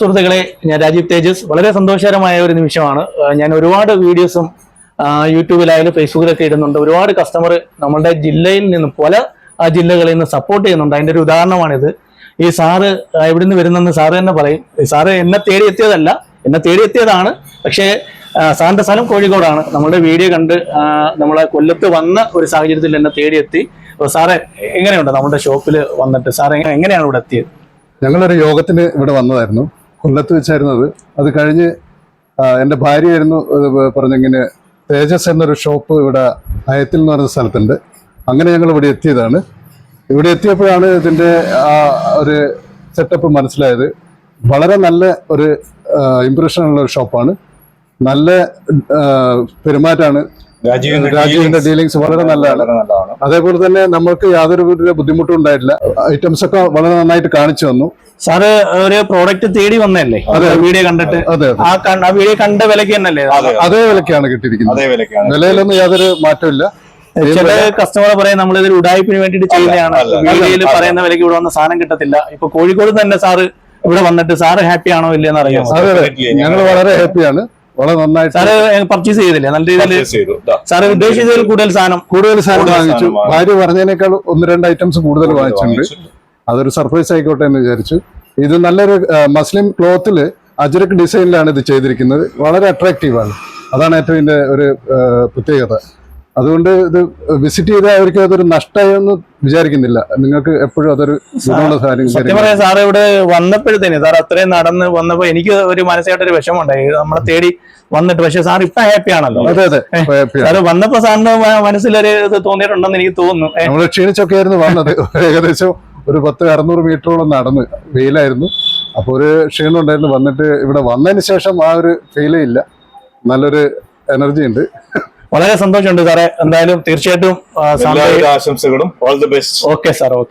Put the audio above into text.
സുഹൃത്തുക്കളെ ഞാൻ രാജീവ് തേജസ്. വളരെ സന്തോഷകരമായ ഒരു നിമിഷമാണ്. ഞാൻ ഒരുപാട് വീഡിയോസും യൂട്യൂബിലായാലും ഫേസ്ബുക്കിലൊക്കെ ഇടുന്നുണ്ട്. ഒരുപാട് കസ്റ്റമർ നമ്മുടെ ജില്ലയിൽ നിന്ന് പല ജില്ലകളിൽ നിന്ന് സപ്പോർട്ട് ചെയ്യുന്നുണ്ട്. അതിന്റെ ഒരു ഉദാഹരണമാണിത്. ഈ സാറ് എവിടെ നിന്ന് വരുന്നെന്ന് സാറ് തന്നെ പറയും. സാറ് എന്നെ തേടിയെത്തിയതല്ല എന്നെ തേടിയെത്തിയതാണ് പക്ഷേ സാറിന്റെ സ്ഥലം കോഴിക്കോടാണ്. നമ്മുടെ വീഡിയോ കണ്ട് നമ്മളെ കൊല്ലത്ത് വന്ന ഒരു സാഹചര്യത്തിൽ എന്നെ തേടിയെത്തി അപ്പോൾ സാറേ എങ്ങനെയുണ്ട് നമ്മുടെ ഷോപ്പിൽ വന്നിട്ട്? സാർ എങ്ങനെയാണ് ഇവിടെ എത്തിയത്? ഞങ്ങളൊരു യോഗത്തിന് ഇവിടെ വന്നതായിരുന്നു. കൊല്ലത്ത് വെച്ചായിരുന്നത്. അത് കഴിഞ്ഞ് എന്റെ ഭാര്യയായിരുന്നു പറഞ്ഞിങ്ങനെ തേജസ് എന്നൊരു ഷോപ്പ് ഇവിടെ അയത്തിൽ എന്ന് പറയുന്ന സ്ഥലത്തുണ്ട്. അങ്ങനെ ഞങ്ങൾ ഇവിടെ എത്തിയതാണ്. ഇവിടെ എത്തിയപ്പോഴാണ് ഇതിന്റെ ആ ഒരു സെറ്റപ്പ് മനസ്സിലായത്. വളരെ നല്ല ഒരു ഇമ്പ്രഷൻ ഉള്ള ഒരു ഷോപ്പാണ്. നല്ല പെരുമാറ്റമാണ്. രാജീവിന്റെ ഡീലിങ്സ് വളരെ നല്ലതാണ് വളരെ നല്ലതാണ്. അതേപോലെ തന്നെ നമ്മൾക്ക് യാതൊരു ബുദ്ധിമുട്ടും ഉണ്ടായിട്ടില്ല. ഐറ്റംസ് ഒക്കെ വളരെ നന്നായിട്ട് കാണിച്ചു തന്നു. സാറ് ഒരു പ്രോഡക്റ്റ് തേടി വന്നല്ലേ അതെ വീഡിയോ കണ്ടിട്ട്? അതെ ആ ആ വീഡിയോ കണ്ട വിലക്ക് തന്നെയല്ലേ? അതേ വിലക്കാണ് കിട്ടിയിരിക്കുന്നത്. അതേ വിലക്കാണ് വിലയിലൊന്നും യാതൊരു മാറ്റമില്ല ചില കസ്റ്റമർ പറയും നമ്മൾ ഇതിൽ ഉടായ്പിന് വേണ്ടിട്ട് ചെയ്യുന്നതാണ്. വീഡിയോയിൽ പറയുന്ന വിലക്ക് ഇവിടെ വന്ന സാധനം കിട്ടത്തില്ല. ഇപ്പൊ കോഴിക്കോട് തന്നെ സാറ് ഇവിടെ വന്നിട്ട് സാറ് ഹാപ്പി ആണോ ഇല്ലെന്ന് അറിയാം ഞങ്ങൾ വളരെ ഹാപ്പിയാണ് വളരെ നന്നായിട്ട് സാറ് പർച്ചേസ് ചെയ്തില്ലേ? നല്ല രീതിയിൽ ചെയ്തു. ദാ. സാറ് ഉദ്ദേശിച്ചതിൽ കൂടുതൽ സാധനം. കൂടുതൽ സാധനം കൂടുതൽ വാങ്ങിച്ചു. സാധനം വാങ്ങി. ഭാര്യ പറഞ്ഞതിനേക്കാൾ ഒന്ന് രണ്ട് ഐറ്റംസ് കൂടുതൽ വാങ്ങിച്ചിട്ടുണ്ട്. വാങ്ങിച്ചു. അതൊരു സർപ്രൈസ് ആയിക്കോട്ടെ എന്ന് വിചാരിച്ചു. ഇത് നല്ലൊരു മുസ്ലിം ക്ലോത്തിൽ അജരക് ഡിസൈനിലാണ് ഇത് ചെയ്തിരിക്കുന്നത്. വളരെ അട്രാക്റ്റീവ് ആണ്. അതാണ് ഏറ്റവും ഇതിന്റെ ഒരു ആ, പ്രത്യേകത. അതുകൊണ്ട് ഇത് വിസിറ്റ് ചെയ്ത അവർക്ക് അതൊരു നഷ്ടമായെന്ന് വിചാരിക്കുന്നില്ല. നിങ്ങൾക്ക് എപ്പോഴും അതൊരു സത്യം പറയാം സാർ ഇവിടെ വന്നപ്പോഴത്തേന് സാർ അത്രയും നടന്ന് വന്നപ്പോ എനിക്ക് ഒരു മനസ്സായിട്ടൊരു വിഷമമുണ്ടായി. നമ്മളെ തേടി വന്നിട്ട്. പക്ഷെ സാർ ഇപ്പൊ ഹാപ്പി ആണല്ലോ. അതെ അതെ. സാർ വന്നപ്പോ സാറിന് മനസ്സിലൊരു ഇത് തോന്നിയിട്ടുണ്ടെന്ന് എനിക്ക് തോന്നുന്നു. നമ്മൾ ക്ഷീണിച്ചൊക്കെ ആയിരുന്നു വന്നത്. ഏകദേശം ഒരു പത്ത് അറുന്നൂറ് മീറ്ററോളം നടന്ന് വെയിലായിരുന്നു. അപ്പോൾ ഒരു ക്ഷീണം ഉണ്ടായിരുന്നു. വന്നിട്ട് ഇവിടെ വന്നതിന് ശേഷം ആ ഒരു ഫീലേ ഇല്ല. നല്ലൊരു എനർജി ഉണ്ട്. വളരെ സന്തോഷമുണ്ട് സാറേ. എന്തായാലും തീർച്ചയായിട്ടും ആശംസകളും. All the best okay sir okay